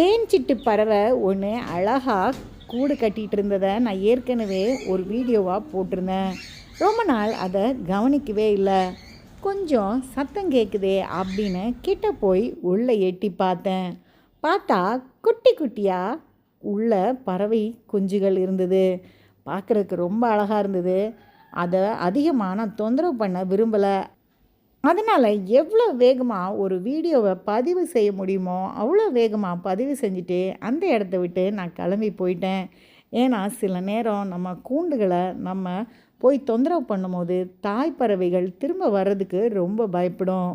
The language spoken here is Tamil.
தேன்சிட்டு பறவை ஒன்று அழகாக கூடு கட்டிகிட்டு இருந்ததை நான் ஏற்கனவே ஒரு வீடியோவாக போட்டிருந்தேன். ரொம்ப நாள் அதை கவனிக்கவே இல்லை. கொஞ்சம் சத்தம் கேட்குதே அப்படின்னு கிட்ட போய் உள்ளே எட்டி பார்த்தேன். பார்த்தா குட்டி குட்டியாக உள்ள பறவை குஞ்சுகள் இருந்தது. பார்க்குறதுக்கு ரொம்ப அழகாக இருந்தது. அதை அதிகமாக நான் தொந்தரவு பண்ண விரும்பலை. அதனால் எவ்வளோ வேகமாக ஒரு வீடியோவை பதிவு செய்ய முடியுமோ அவ்வளோ வேகமாக பதிவு செஞ்சுட்டு அந்த இடத்த விட்டு நான் கிளம்பி போயிட்டேன். ஏன்னா சில நேரம் நம்ம கூண்டுகளை நம்ம போய் தொந்தரவு பண்ணும்போது தாய் பறவைகள் திரும்ப வர்றதுக்கு ரொம்ப பயப்படும்.